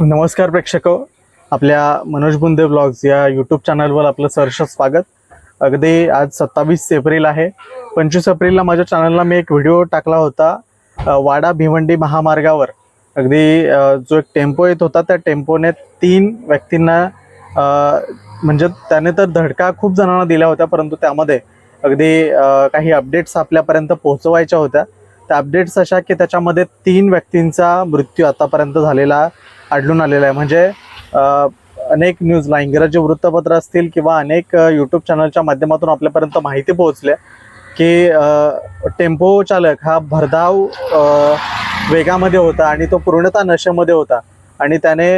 नमस्कार प्रेक्षक. आपल्या मनोज बुंदे ब्लॉग्स या यूट्यूब चॅनलवर आपलं सहर्ष स्वागत. अगदी आज सत्तावीस एप्रिल आहे. पंचवीस एप्रिलला माझ्या चॅनलला मी एक व्हिडिओ टाकला होता वाडा भिवंडी महामार्गावर. अगदी जो एक टेम्पो येत होता त्या टेम्पोने तीन व्यक्तींना म्हणजे त्याने तर धडका खूप जणांना दिल्या होत्या परंतु त्यामध्ये अगदी काही अपडेट्स आपल्यापर्यंत पोहोचवायच्या होत्या. त्या अपडेट्स अशा की त्याच्यामध्ये तीन व्यक्तींचा मृत्यू आतापर्यंत झालेला आढळून आलेला आहे. म्हणजे अनेक न्यूजला इंग्रजी वृत्तपत्र असतील किंवा अनेक यूट्यूब चॅनलच्या माध्यमातून आपल्यापर्यंत माहिती पोहोचल्या की टेम्पो चालक हा भरधाव वेगामध्ये होता आणि तो पूर्णतः नशेमध्ये होता. आणि त्याने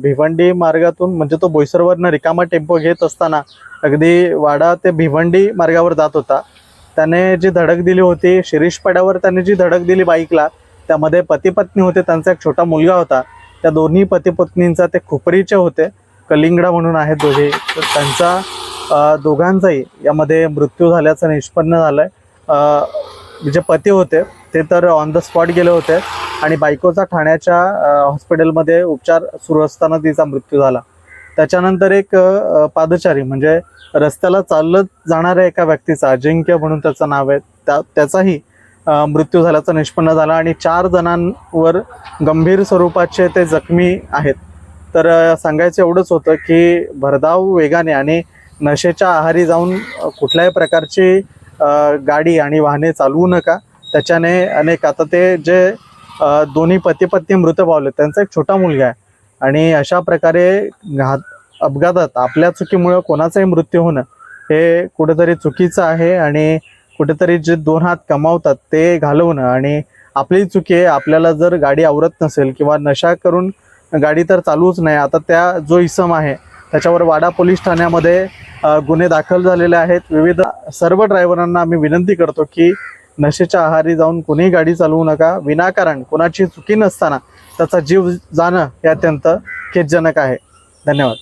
भिवंडी मार्गातून म्हणजे तो बोईसरवरनं रिकामा टेम्पो घेत असताना अगदी वाडा ते भिवंडी मार्गावर जात होता. त्याने जी धडक दिली होती शिरीष पड्यावर त्याने जी धडक दिली बाईकला त्यामध्ये पती पत्नी होते त्यांचा एक छोटा मुलगा होता. त्या दोन्ही पतीपत्नींचा ते खुपरीचे होते. कलिंगडा म्हणून आहेत दोघे. तर त्यांचा दोघांचाही यामध्ये मृत्यू झाल्याचं निष्पन्न झालं आहे जे पती होते ते तर ऑन द स्पॉट गेले होते आणि बायकोचा ठाण्याच्या हॉस्पिटलमध्ये उपचार सुरू असताना तिचा मृत्यू झाला. त्याच्यानंतर एक पादचारी म्हणजे रस्त्याला चालत जाणाऱ्या एका व्यक्तीचा अजिंक्य म्हणून त्याचं नाव आहे त्या त्याचाही मृत्यू झाल्याचा निष्पन्न झाला आणि चार जणांवर गंभीर स्वरूपाचे ते जखमी आहेत. तर सांगायचं एवढंच होतं की भरधाव वेगाने आणि नशेच्या आहारी जाऊन कुठल्याही प्रकारची गाडी आणि वाहने चालवू नका. त्याच्याने अनेक आता ते जे दोन्ही पती पत्नी मृत पावले त्यांचा एक छोटा मुलगा आहे. आणि अशा प्रकारे घात अपघातात आपल्या चुकीमुळं कोणाचाही मृत्यू होणं हे कुठेतरी चुकीचं आहे आणि कुठेतरी जे दोन हात कमावतात ते घालवणं. आणि आपली चुकी आहे आपल्याला जर गाडी आवरत नसेल किंवा नशा करून गाडी तर चालूच नाही. आता त्या जो इसम आहे त्याच्यावर वाडा पोलीस ठाण्यामध्ये गुन्हे दाखल झालेले आहेत. विविध सर्व ड्रायव्हरांना आम्ही विनंती करतो की नशेच्या आहारी जाऊन कोणीही गाडी चालवू नका. विनाकारण कोणाची चुकी नसताना त्याचा जीव जाणं हे अत्यंत खेदजनक आहे. धन्यवाद.